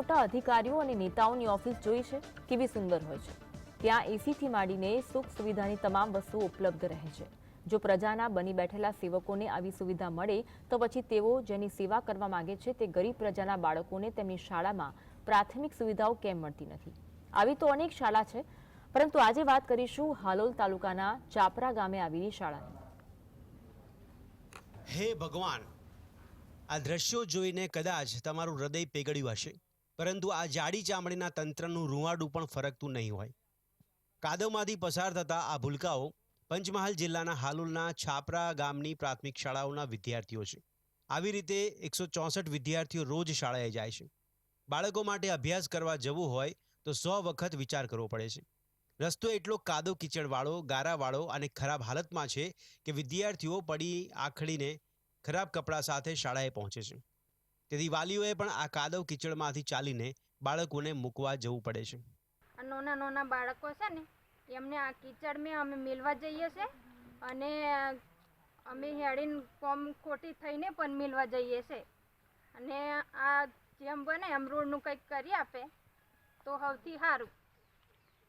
મોટા અધિકારીઓ અને નેતાઓની ઓફિસ જોઈ છે, કેવી સુંદર હોય છે. ત્યાં એસીથી માંડીને સુખ સુવિધાની તમામ વસ્તુઓ ઉપલબ્ધ રહે છે. જો પ્રજાના બની બેઠેલા સેવકોને આવી સુવિધા મળે, તો પછી તેઓ જેની સેવા કરવા માંગે છે તે ગરીબ પ્રજાના બાળકોને તેમની શાળામાં પ્રાથમિક સુવિધાઓ કેમ મળતી નથી? આવી તો અનેક શાળા છે, પરંતુ આજે વાત કરીશું હાલોલ તાલુકાના ચાપરા ગામે આવેલી શાળાની. હે ભગવાન! આ દ્રશ્યો જોઈને કદાચ તમારું હૃદય પેગળ્યું હશે. પરંતુ આ જાડી ચામડીના તંત્રનું રૂવાડું પણ ફરકતું નહીં હોય. કાદવમાંથી પસાર થતા આ ભૂલકાઓ પંચમહાલ જિલ્લાના હાલોલના છાપરા ગામની પ્રાથમિક શાળાઓના વિદ્યાર્થીઓ છે. આવી રીતે એકસો ચોસઠ વિદ્યાર્થીઓ રોજ શાળાએ જાય છે. બાળકો માટે અભ્યાસ કરવા જવું હોય તો સો વખત વિચાર કરવો પડે છે. રસ્તો એટલો કાદો કીચડવાળો, ગારાવાળો અને ખરાબ હાલતમાં છે કે વિદ્યાર્થીઓ પડી આખડીને ખરાબ કપડાં સાથે શાળાએ પહોંચે છે. તેથી વાલીઓએ પણ આ કાદવ કીચડમાંથી ચાલીને બાળકોને મૂકવા જવું પડે છે. આ નાના નાના બાળકો છે ને એમને આ કીચડમાં અમે મિલવા જઈએ છે અને અમે હેડીને કોમ ખોટી થઈને પણ મિલવા જઈએ છે. અને આ જેમ બને એમ રોડનું કંઈક કરી આપે તો સૌથી સારું.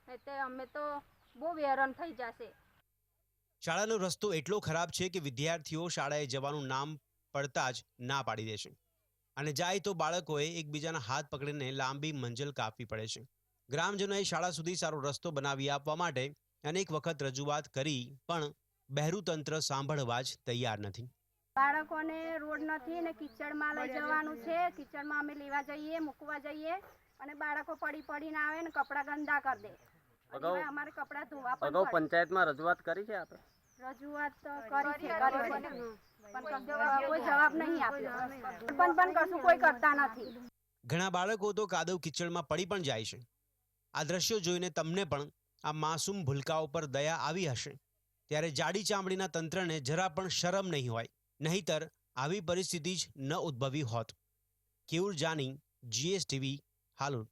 એટલે અમે તો બહુ હેરાન થઈ જશે. શાળાનો રસ્તો એટલો ખરાબ છે કે વિદ્યાર્થીઓ શાળાએ જવાનું નામ પડતા જ ના પાડી દે છે. અને જાય તો બાળકોએ એકબીજાના હાથ પકડીને લાંબી મંજિલ કાપવી પડે છે. ગ્રામજનોએ શાળા સુધી સારો રસ્તો બનાવી આપવા માટે અનેક વખત રજૂઆત કરી પણ બહેરું તંત્ર સાંભળવા જ તૈયાર નથી. બાળકોને રોડ નથી ને કિચડમાં લઈ જવાનું છે. કિચડમાં અમે લેવા જઈએ મૂકવા જઈએ અને બાળકો પડી પડીને આવે ને કપડાં ગંદા કરી દે. અમારે કપડાં ધોવા અગાઉ. પંચાયતમાં રજૂઆત કરી છે આપણે? રજૂઆત કરી છે પણ કોઈ જવાબ નહીં આપ્યો પણ પણ કશું કોઈ કરતા નથી. ઘણા બાળકો તો કાદવ કિચડમાં પડી પણ જાય છે. આ દ્રશ્યો જોઈને તમને પણ આ માસૂમ ભૂલકાઓ પર દયા આવી હશે. ત્યારે જાડી ચામડીના તંત્રને જરા પણ શરમ નહીં હોય. નહીતર આવી પરિસ્થિતિ જ ન ઉદ્ભવી હોત. કેવું જાની જીએસટીવી હાલોલ.